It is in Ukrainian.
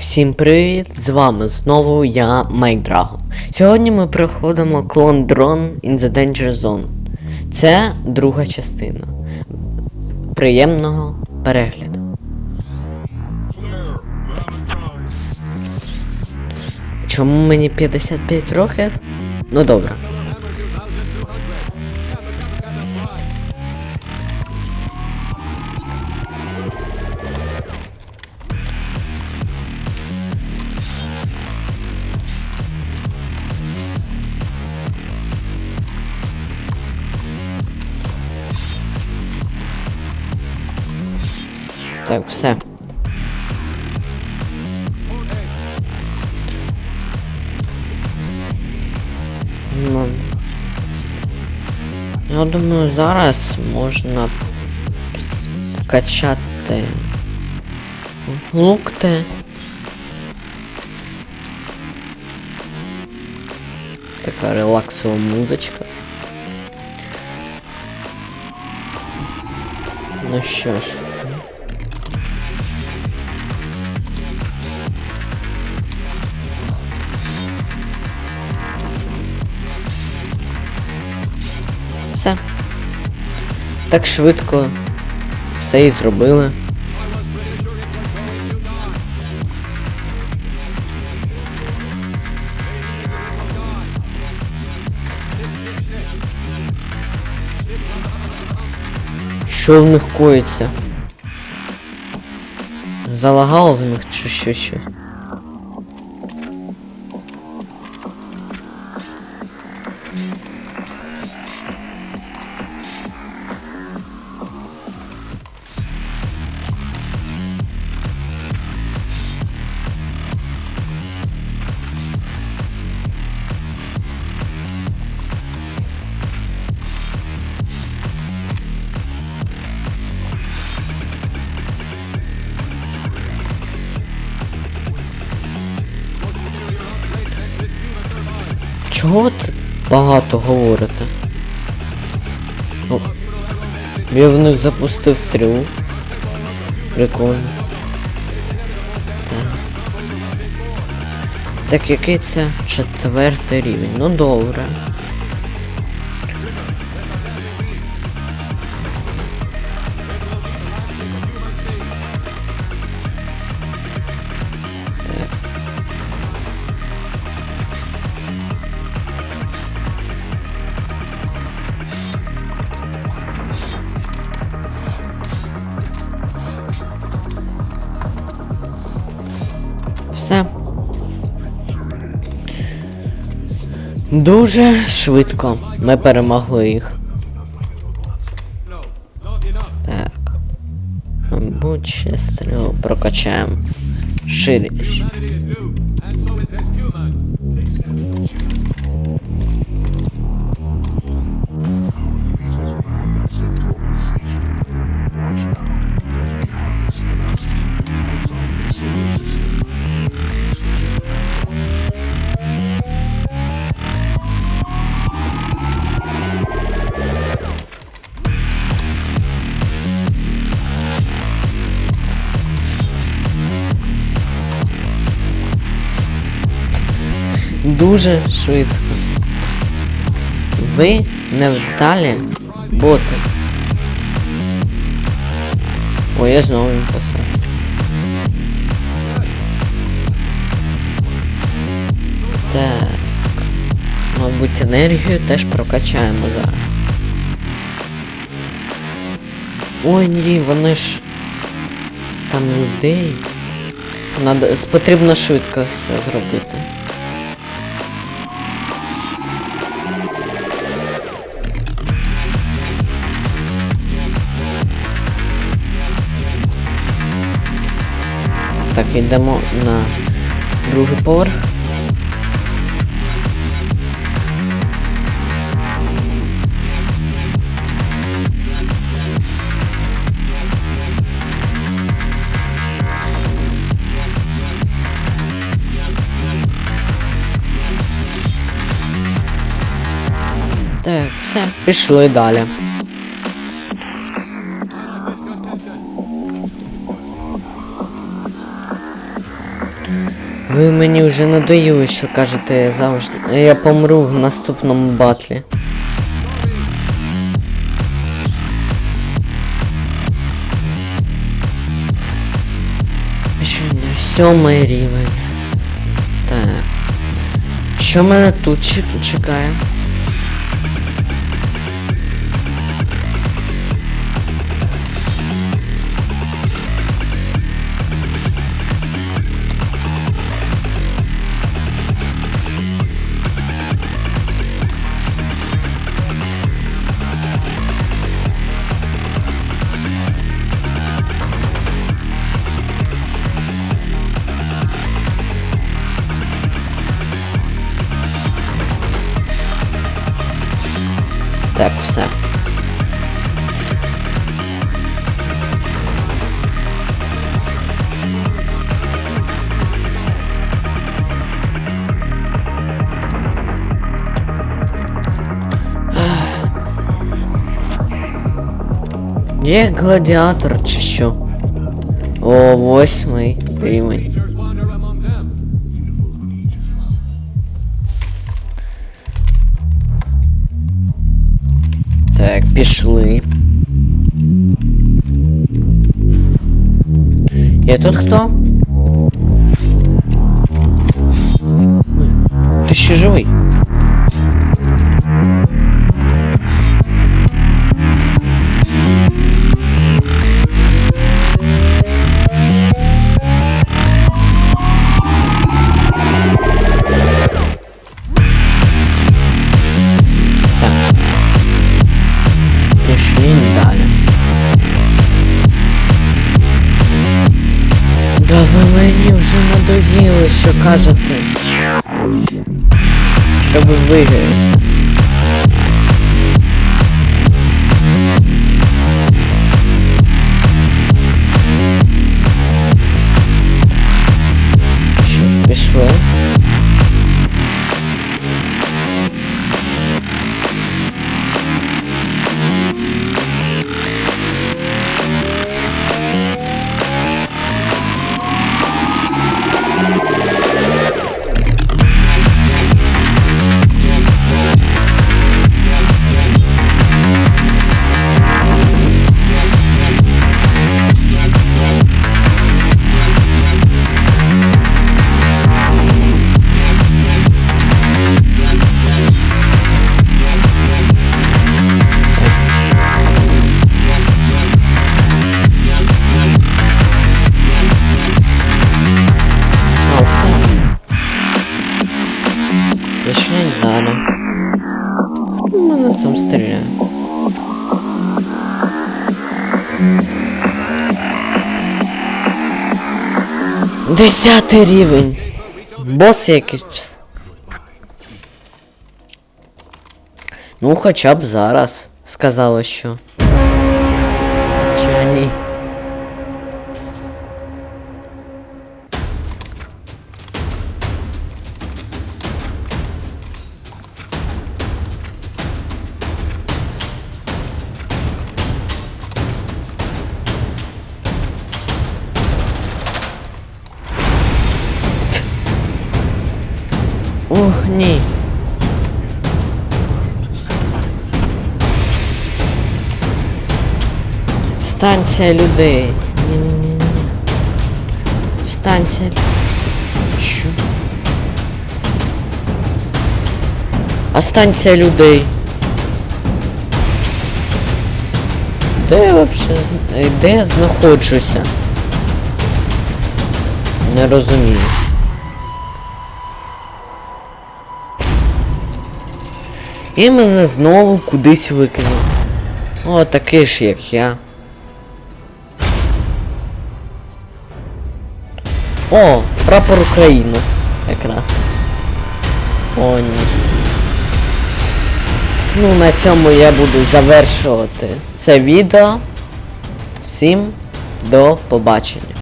Всім привіт! З вами знову я, Майк Драгон. Сьогодні ми проходимо клон Drone in the Danger Zone. Це друга частина. Приємного перегляду. Чому мені 55 років? Ну добре. Так, все. Ну, я думаю, зараз можна вкачати лукти. Така релаксова музичка. Ну що ж. Все. Так швидко все і зробили. Що в них коїться? Залагало в них чи що ще? Чого ви багато говорите? О, я в них запустив стрілу. Прикольно. Так. Так який це четвертий рівень? Ну добре. Все. Дуже швидко ми перемогли їх. Так. Мабуть, ще стрілу прокачаємо. Ширіше. Дуже швидко. Ви невдалі боти. Ой, я знову їм писав. Так. Мабуть, енергію теж прокачаємо зараз. Ой ні, вони ж. Там людей. Надо... Потрібно швидко все зробити. Так, йдемо на другий поверх. Так, все, пішли далі. Ви мені вже надоїли, що кажете завжди. Я помру в наступному батлі. Сьомий рівень. Так. Що мене тут чекає? Все. Є гладіатор чи що? О, восьмий рівень. Пішли. Є тут хто? Ти ще живий? Мені вже надоїло, що кажете. Щоб виграти. Десятий рівень. Бос якийсь. Ну, хоча б зараз. Сказала що. Станція людей. Ні-ні-ні. Станція. Що? А станція людей. Де я зн- е, де я знаходжуся? Не розумію. І мене знову кудись викинув. О, такий ж, як я. О, прапор України. Якраз. О, ні. Ну, на цьому я буду завершувати це відео. Всім до побачення.